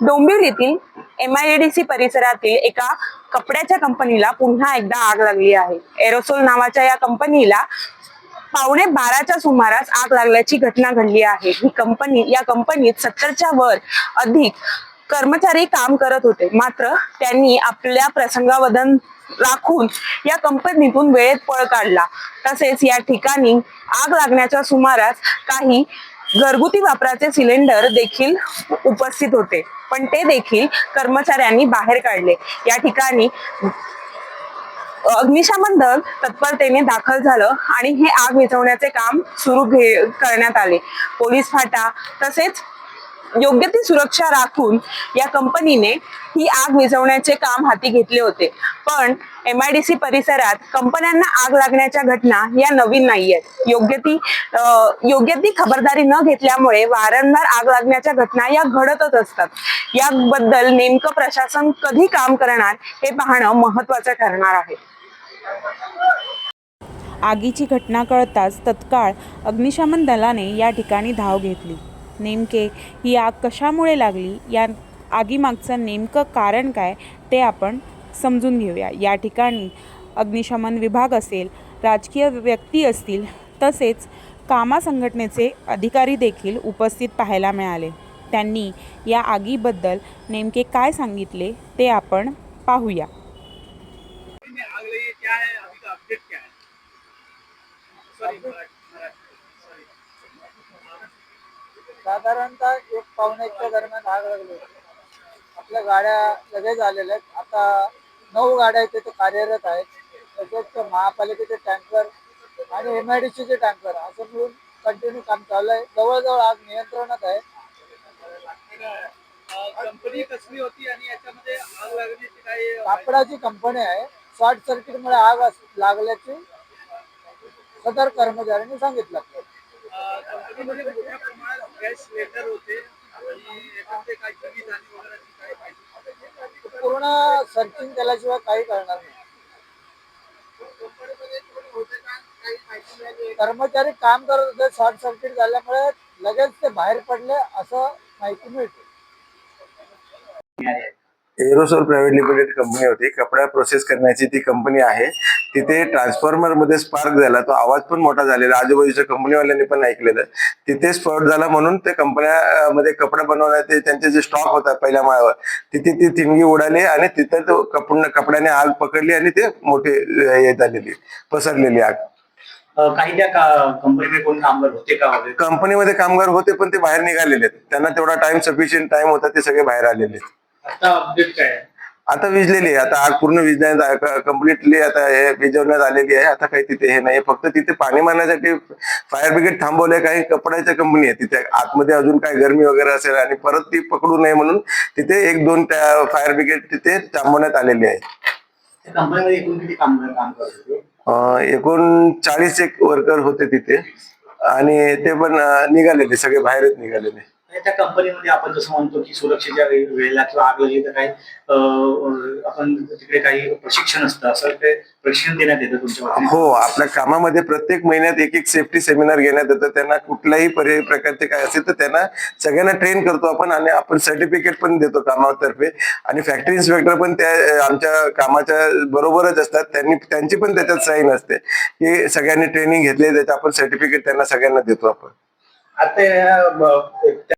डोंबिवलीतील C परिसरातील एका कपड्याच्या कंपनीला पुन्हा एकदा आग लागली आहे. एरोसोल नावाच्या या कंपनीला पावणे बाराच्या सुमारास आग लागल्याची घटना घडली आहे. ही कंपनी या कंपनीत सत्तरच्या वर अधिक कर्मचारी काम करत होते. मात्र त्यांनी आपल्या प्रसंगावधन राखून या कंपनीतून वेळेत पळ काढला. तसेच या ठिकाणी आग लागण्याच्या सुमारास काही घरगुती वापराचे सिलेंडर देखील उपस्थित होते. पण ते देखील कर्मचाऱ्यांनी बाहेर काढले. या ठिकाणी अग्निशमन दल तत्परतेने दाखल झालं आणि हे आग विझवण्याचे काम सुरू करण्यात आले. पोलीस फाटा तसेच योग्य ती सुरक्षा राखून या कंपनीने ही आग विझवण्याचे काम हाती घेतले होते. पण एम आय डी सी परिसरात कंपन्यांना आग लागण्याच्या घटना या नवीन नाही आहेत योग्य ती योग्य ती खबरदारी न घेतल्यामुळे वारंवार आग लागण्याच्या घटना या घडतच असतात. याबद्दल नेमकं प्रशासन कधी काम करणार हे पाहणं महत्वाचं ठरणार आहे. आगीची घटना कळताच तत्काळ अग्निशमन दलाने या ठिकाणी धाव घेतली. नेमके ही आग कशामुळे लागली या आगीमागचं नेमकं कारण काय ते आपण समजून घेऊया. या ठिकाणी अग्निशमन विभाग असेल राजकीय व्यक्ती असतील तसेच कामा संघटनेचे अधिकारी देखील उपस्थित पाहायला मिळाले. त्यांनी या आगीबद्दल नेमके काय सांगितले ते आपण पाहूया. क्या है अभी का अपडेट क्या है सॉरी साधारणतः एक पावणे एकच्या दरम्यान आग लागली होती. आपल्या गाड्या लगेच आलेल्या आहेत. आता नऊ गाड्या तिथे कार्यरत आहेत. तसेच महापालिकेचे टँकर आणि एम आय डी सीचे टँकर असं मिळून कंटिन्यू काम चालू आहे. जवळजवळ आग नियंत्रणात आहे. कंपनी कसली होती आणि याच्यामध्ये आग लागण्याची काही कापडाची कंपनी आहे. शॉर्ट सर्किटमुळे आग अस- लागल्याची सदर कर्मचाऱ्यांनी सांगितलं. कंपनीमध्ये मोठ्या प्रमाणात गॅस सिलेंडर होते आणि याच्यामध्ये काही जीवित आणि वगैरे काही माहिती पूर्ण सर्चिंग केल्याशिवाय काही करणार नाही. कर्मचारी काम करत होते शॉर्ट सर्किट झाल्यामुळे लगेच ते बाहेर पडले असं माहिती मिळते. एरोसोल प्रायव्हेट लिमिटेड कंपनी होती. कपडा प्रोसेस करण्याची ती कंपनी आहे. तिथे ट्रान्सफॉर्मरमध्ये स्पार्क झाला. तो आवाज पण मोठा झालेला. आजूबाजूच्या कंपनीवाल्यांनी पण ऐकलेलं. तिथे स्फोट झाला म्हणून ते कंपन्या मध्ये कपडा बनवण्याचे त्यांचे जे स्टॉक होता पहिल्या माळावर तिथे ती थिणगी उडाली आणि तिथे तो कपड कपड्याने आग पकडली आणि ते मोठे हे झालेली पसरलेली आग. काही त्या कंपनीमध्ये कोण कामगार होते का कंपनीमध्ये कामगार होते पण ते बाहेर निघालेले त्यांना तेवढा टाइम सफिशियंट टाइम होता ते सगळे बाहेर आलेले आहेत. आता अपडेट काय आहे? आता विजलेली आहे. आता आग पूर्ण विजण्यात कम्प्लिटली आता हे विजवण्यात आलेली आहे. आता काही तिथे हे नाही फक्त तिथे पाणी मारण्यासाठी फायर ब्रिगेड थांबवले काही कपड्याच्या कंपनी आहे तिथे आतमध्ये अजून काही गरमी वगैरे असेल आणि परत ती पकडू नये म्हणून तिथे एक दोन फायर ब्रिगेड तिथे थांबवण्यात आलेली आहे. एकूण चाळीस एक वर्कर होते तिथे. आणि ते पण निघालेले. सगळे बाहेरच निघालेले. आणि त्या कंपनीमध्ये आपण जसं म्हणतो की सुरक्षेच्या वेळेला किंवा आग लागली तर काही आपण तिकडे काही प्रशिक्षण असतं असं ते प्रशिक्षण देण्यात येतं तुमच्या हो आपल्या कामामध्ये प्रत्येक महिन्यात एक एक सेफ्टी सेमिनार घेण्यात येतं. त्यांना कुठल्याही पर्यायी प्रकारचे काय असेल तर त्यांना सगळ्यांना ट्रेन करतो आपण आणि आपण सर्टिफिकेट पण देतो कामातर्फे. आणि फॅक्टरी इन्स्पेक्टर पण त्या आमच्या कामाच्या बरोबरच असतात. त्यांनी त्यांची पण त्याच्यात साईन असते. की सगळ्यांनी ट्रेनिंग घेतली त्याचं आपण सर्टिफिकेट त्यांना सगळ्यांना देतो आपण. आता या, ब- त्या